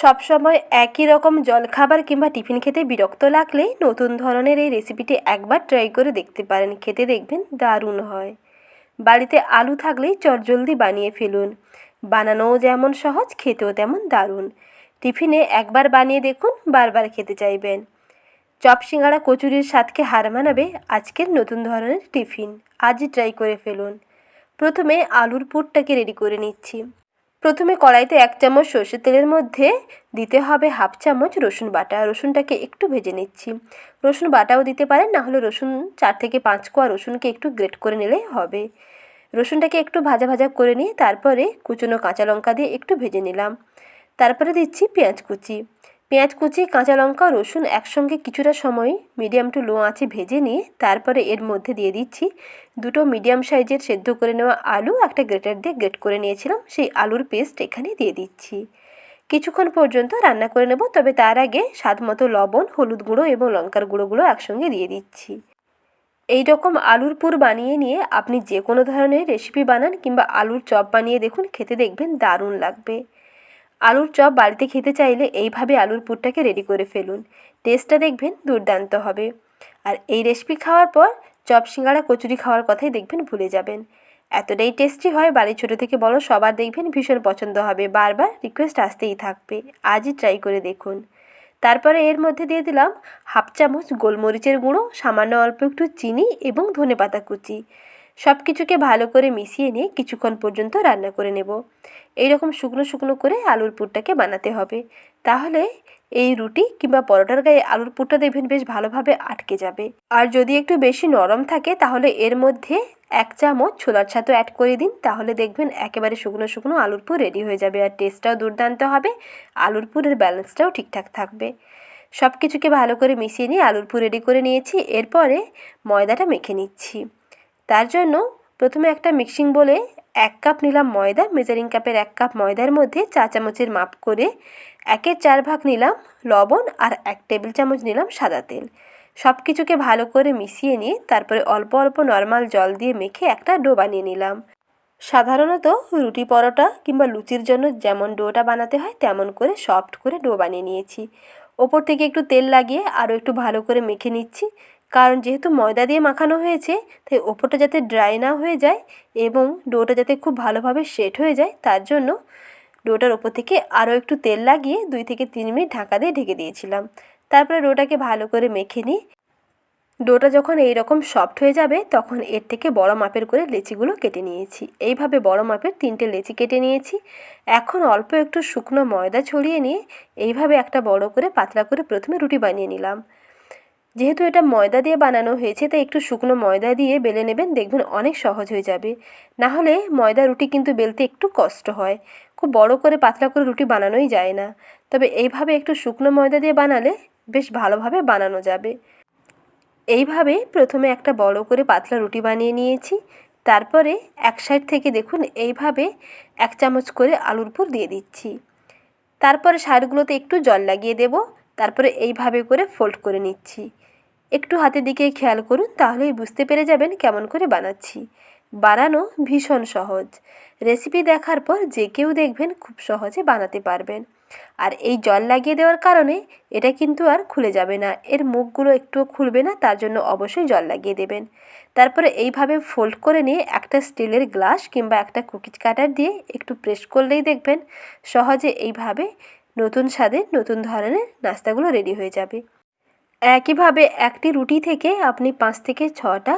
সবসময় একই রকম জলখাবার কিংবা টিফিন খেতে বিরক্ত লাগলে নতুন ধরনের এই রেসিপিটি একবার ট্রাই করে দেখতে পারেন। খেতে দেখবেন দারুণ হয়। বাড়িতে আলু থাকলেই চটজলদি বানিয়ে ফেলুন। বানানোও যেমন সহজ, খেতেও তেমন দারুণ। টিফিনে একবার বানিয়ে দেখুন, বারবার খেতে চাইবেন। চপ সিঙ্গাড়া কচুরির স্বাদকে হার মানাবে আজকের নতুন ধরনের টিফিন। আজই ট্রাই করে ফেলুন। প্রথমে আলুর পুরটাকে রেডি করে নিচ্ছি। প্রথমে কড়াইতে এক চামচ সর্ষের তেলের মধ্যে দিতে হবে হাফ চামচ রসুন বাটা। রসুনটাকে একটু ভেজে নিচ্ছি। রসুন বাটাও দিতে পারেন, না হলে রসুন চার থেকে পাঁচ কোয়া রসুনকে একটু গ্রেট করে নিলে হবে। রসুনটাকে একটু ভাজা ভাজা করে নিয়ে তারপরে কুচনো কাঁচা লঙ্কা দিয়ে একটু ভেজে নিলাম। তারপরে দিচ্ছি পেঁয়াজ কুচি। পেঁয়াজ কুচি, কাঁচা লঙ্কা, রসুন একসঙ্গে কিছুটা সময় মিডিয়াম টু লো আঁচে ভেজে নিয়ে তারপরে এর মধ্যে দিয়ে দিচ্ছি দুটো মিডিয়াম সাইজের সেদ্ধ করে নেওয়া আলু, একটা গ্রেটার দিয়ে গ্রেট করে নিয়েছিলাম, সেই আলুর পেস্ট এখানে দিয়ে দিচ্ছি। কিছুক্ষণ পর্যন্ত রান্না করে নেব, তবে তার আগে স্বাদ মতো লবণ, হলুদ গুঁড়ো এবং লঙ্কার গুঁড়োগুলো একসঙ্গে দিয়ে দিচ্ছি। এই রকম আলুর পুর বানিয়ে নিয়ে আপনি যে কোনো ধরনের রেসিপি বানান কিংবা আলুর চপ বানিয়ে দেখুন, খেতে দেখবেন দারুণ লাগবে। আলুর চপ বাড়িতে খেতে চাইলে এইভাবে আলুর পুরটাকে রেডি করে ফেলুন। টেস্টটা দেখবেন, দুর্দান্ত হবে। আর এই রেসিপি খাওয়ার পর চপ, সিঙ্গাড়া, কচুরি খাওয়ার কথাই দেখবেন ভুলে যাবেন। এতটাই টেস্টি হয়, বাড়ির ছোটো থেকে বড় সবার দেখবেন ভীষণ পছন্দ হবে। বারবার রিকোয়েস্ট আসতেই থাকবে। আজই ট্রাই করে দেখুন। তারপরে এর মধ্যে দিয়ে দিলাম হাফ চামচ গোলমরিচের গুঁড়ো, সামান্য অল্প একটু চিনি এবং ধনেপাতা কুচি। সব কিছুকে ভালো করে মিশিয়ে নিয়ে কিছুক্ষণ পর্যন্ত রান্না করে নেব। এই রকম শুকনো শুকনো করে আলুর পুরটাকে বানাতে হবে। তাহলে এই রুটি কিংবা পরোটার গায়ে আলুর পুরটা দেখবেন বেশ ভালোভাবে আটকে যাবে। আর যদি একটু বেশি নরম থাকে, তাহলে এর মধ্যে এক চামচ ছোলার ছাতু অ্যাড করে দিন। তাহলে দেখবেন একেবারে শুকনো শুকনো আলুর পুর রেডি হয়ে যাবে আর টেস্টটাও দুর্দান্ত হবে, আলুর পুরের ব্যালেন্সটাও ঠিকঠাক থাকবে। সব কিছুকে ভালো করে মিশিয়ে নিয়ে আলুর পুর রেডি করে নিয়েছি। এরপরে ময়দাটা মেখে নিচ্ছি। তার জন্য প্রথমে একটা মিক্সিং বলে এক কাপ নিলাম ময়দা মেজারিং কাপের এক কাপ ময়দার মধ্যে চা চামচের মাপ করে একের চার ভাগ নিলাম লবণ আর এক টেবিল চামচ নিলাম সাদা তেল। সব কিছুকে ভালো করে মিশিয়ে নিয়ে তারপরে অল্প অল্প নর্মাল জল দিয়ে মেখে একটা ডো বানিয়ে নিলাম। সাধারণত রুটি পরোটা কিংবা লুচির জন্য যেমন ডোটা বানাতে হয় তেমন করে সফট করে ডো বানিয়ে নিয়েছি। ওপর থেকে একটু তেল লাগিয়ে আরও একটু ভালো করে মেখে নিচ্ছি। কারণ যেহেতু ময়দা দিয়ে মাখানো হয়েছে, তাই ওপরটা যাতে ড্রাই না হয়ে যায় এবং ডোটা যাতে খুব ভালোভাবে সেট হয়ে যায়, তার জন্য ডোটার ওপর থেকে আরও একটু তেল লাগিয়ে দুই থেকে তিন মিনিট ঢাকা দিয়ে ঢেকে দিয়েছিলাম। তারপরে ডোটাকে ভালো করে মেখে নিই। ডোটা যখন এই রকম সফট হয়ে যাবে, তখন এর থেকে বড় মাপের করে লেচিগুলো কেটে নিয়েছি। এইভাবে বড় মাপের তিনটে লেচি কেটে নিয়েছি। এখন অল্প একটু শুকনো ময়দা ছড়িয়ে নিয়ে এইভাবে একটা বড় করে পাতলা করে প্রথমে রুটি বানিয়ে নিলাম। যেহেতু এটা ময়দা দিয়ে বানানো হয়েছে, তাই একটু শুকনো ময়দা দিয়ে বেলে নেবেন, দেখবেন অনেক সহজ হয়ে যাবে। না হলে ময়দা রুটি কিন্তু বেলতে একটু কষ্ট হয়। খুব বড় করে, পাতলা করে রুটি বানানোই যায় না। তবে এইভাবে একটু শুকনো ময়দা দিয়ে বানালে বেশ ভালোভাবে বানানো যাবে। এইভাবে প্রথমে একটা বড় করে পাতলা রুটি বানিয়ে নিয়েছি। তারপরে এক সাইড থেকে দেখুন, এইভাবে এক চামচ করে আলুর পুর দিয়ে দিচ্ছি। তারপরে সাইডগুলোতে একটু জল লাগিয়ে দেব। তারপরে এইভাবে করে ফোল্ড করে নিচ্ছি। একটু হাতের দিকে খেয়াল করুন, তাহলেই বুঝতে পেরে যাবেন কেমন করে বানাচ্ছি। বানানো ভীষণ সহজ। রেসিপি দেখার পর যে কেউ দেখবেন খুব সহজে বানাতে পারবেন। আর এই জল লাগিয়ে দেওয়ার কারণে এটা কিন্তু আর খুলে যাবে না। এর মুখগুলো একটুও খুলবে না, তার জন্য অবশ্যই জল লাগিয়ে দেবেন। তারপরে এইভাবে ফোল্ড করে নিয়ে একটা স্টিলের গ্লাস কিংবা একটা কুকিজ কাটার দিয়ে একটু প্রেস করলেই দেখবেন সহজে এইভাবে নতুন স্বাদের নতুন ধরনের নাস্তাগুলো রেডি হয়ে যাবে। একইভাবে একটি রুটি থেকে আপনি পাঁচ থেকে ছটা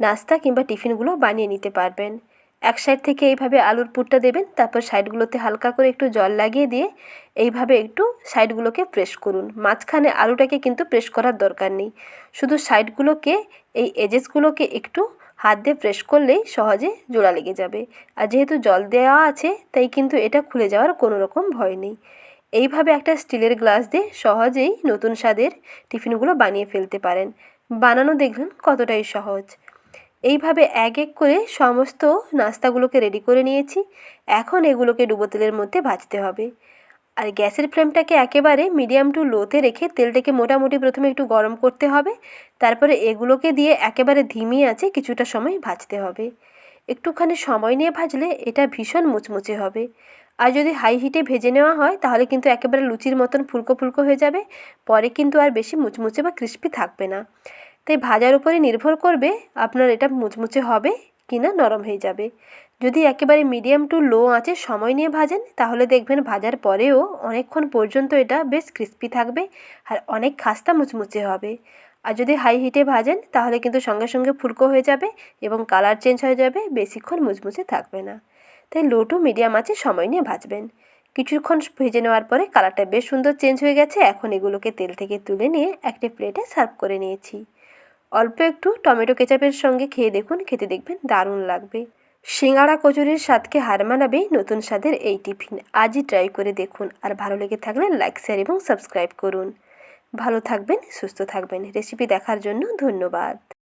নাস্তা কিংবা টিফিনগুলো বানিয়ে নিতে পারবেন। এক সাইড থেকে এইভাবে আলুর পুরটা দেবেন, তারপর সাইডগুলোতে হালকা করে একটু জল লাগিয়ে দিয়ে এইভাবে একটু সাইডগুলোকে প্রেস করুন। মাঝখানে আলুটাকে কিন্তু প্রেস করার দরকার নেই। শুধু সাইডগুলোকে, এই এজেসগুলোকে একটু হাত দিয়ে প্রেস করলেই সহজে জোড়া লেগে যাবে। আর যেহেতু জল দেওয়া আছে, তাই কিন্তু এটা খুলে যাওয়ার কোনো রকম ভয় নেই। এইভাবে একটা স্টিলের গ্লাস দিয়ে সহজেই নতুন স্বাদের টিফিনগুলো বানিয়ে ফেলতে পারেন। বানানো দেখবেন কতটাই সহজ। এইভাবে এক এক করে সমস্ত নাস্তাগুলোকে রেডি করে নিয়েছি। এখন এগুলোকে ডুবো তেলের মধ্যে ভাজতে হবে। আর গ্যাসের ফ্লেমটাকে একেবারে মিডিয়াম টু লোতে রেখে তেলটাকে মোটামুটি প্রথমে একটু গরম করতে হবে। তারপরে এগুলোকে দিয়ে একেবারে ধিমি আছে কিছুটা সময় ভাজতে হবে। একটুখানি সময় নিয়ে ভাজলে এটা ভীষণ মুচমুচে হবে। আর যদি হাই হিটে ভেজে নেওয়া হয়, তাহলে কিন্তু একেবারে লুচির মতন ফুলকো ফুলকো হয়ে যাবে। পরে কিন্তু আর বেশি মুচমুচে বা ক্রিস্পি থাকবে না। তাই ভাজার উপরে নির্ভর করবে আপনার এটা মুচমুচে হবে কি না নরম হয়ে যাবে। যদি একেবারে মিডিয়াম টু লো আঁচে সময় নিয়ে ভাজেন, তাহলে দেখবেন ভাজার পরেও অনেকক্ষণ পর্যন্ত এটা বেশ ক্রিস্পি থাকবে আর অনেক খাস্তা মুচমুচে হবে। আর যদি হাই হিটে ভাজেন, তাহলে কিন্তু সঙ্গে সঙ্গে ফুলকো হয়ে যাবে এবং কালার চেঞ্জ হয়ে যাবে, বেশিক্ষণ মুচমুচে থাকবে না। তাই লো টু মিডিয়াম আঁচে সময় নিয়ে ভাজবেন। কিছুক্ষণ ভেজে নেওয়ার পরে কালারটা বেশ সুন্দর চেঞ্জ হয়ে গেছে, এখন এগুলোকে তেল থেকে তুলে নিয়ে একটি প্লেটে সার্ভ করে নিয়েছি। অল্প একটু টমেটো কেচাপের সঙ্গে খেয়ে দেখুন, খেতে দেখবেন দারুণ লাগবে। সিঙ্গাড়া কচুরির স্বাদকে হার মানাবে নতুন স্বাদের এই টিফিন। আজই ট্রাই করে দেখুন। আর ভালো লেগে থাকলে লাইক, শেয়ার এবং সাবস্ক্রাইব করুন। ভালো থাকবেন, সুস্থ থাকবেন। রেসিপি দেখার জন্য ধন্যবাদ।